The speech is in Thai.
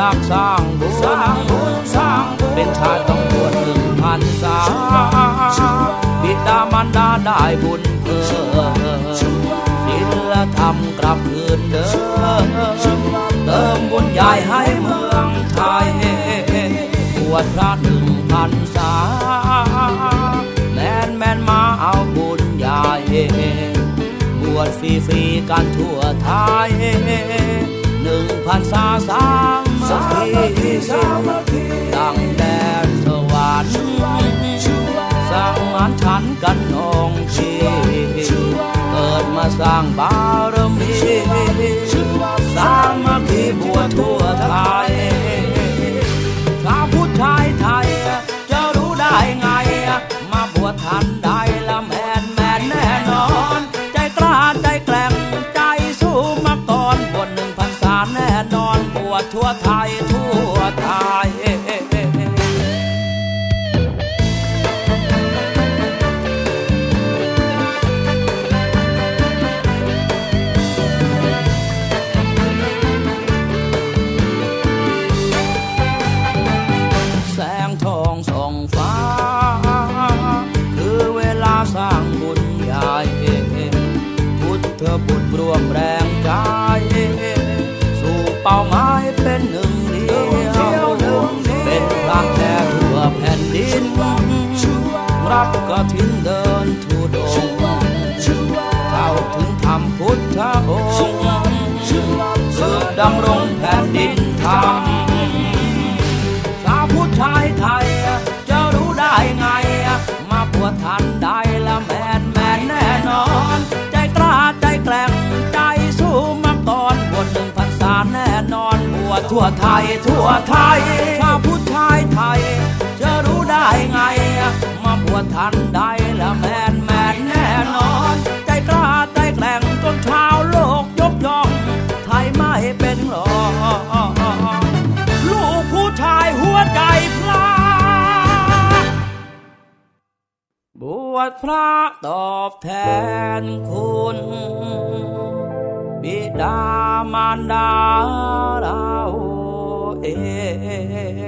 รักสร้างบุญสร้างบุญสร้างเป็นชาติต้องบวชหนึ่งพันษาบิดามารดาได้บุญเพิ่มศีลธรรมกลับคืนเดิมเติมบุญใหญ่ให้เมืองไทยบวชพระหนึ่งพันษาแมนแมนมาเอาบุญใหญ่บวชฟรีๆกันทั่วไทยหนึ่งพันษาสา สามัคคีดังแดนสวรรค์สร้างมานฉันกันองชีเกิดมาสร้างบารมีสร้างมัคคีบวชทั่วไทยชาวพุทธไทยไทย จะรู้ได้ไง มาบวชทันได้ละแมนแมนแน่นอน ใจกล้าใจแกร่งใจสู้มาก่อนบวชหนึ่งพันษาแน่นอนบวชทั่วไทย พุทธบุตรวมแรงใจ สู่เป้าหมายเป็นหนึ่งเดียวเป็นพลังแท้ทั่วแผ่นดิน รับกฐินเดินทุดงเข้าถึงธรรมพุทธองค์สืบดำรงแผ่นดินธรรม แน่นอนบวชทั่วไทย ทั่วไทยชาวพุทธชายไทย จะรู้ได้ไง มาบวชทันได้ละแมนแมนแน่นอน ใจกล้าใจแกร่งจนชาวโลกยกย่อง ไทยไม่เป็นหรอกลูกผู้ชายหัวใจพลาบวชพระตอบแทนคุณ บิดามารดาเราเอง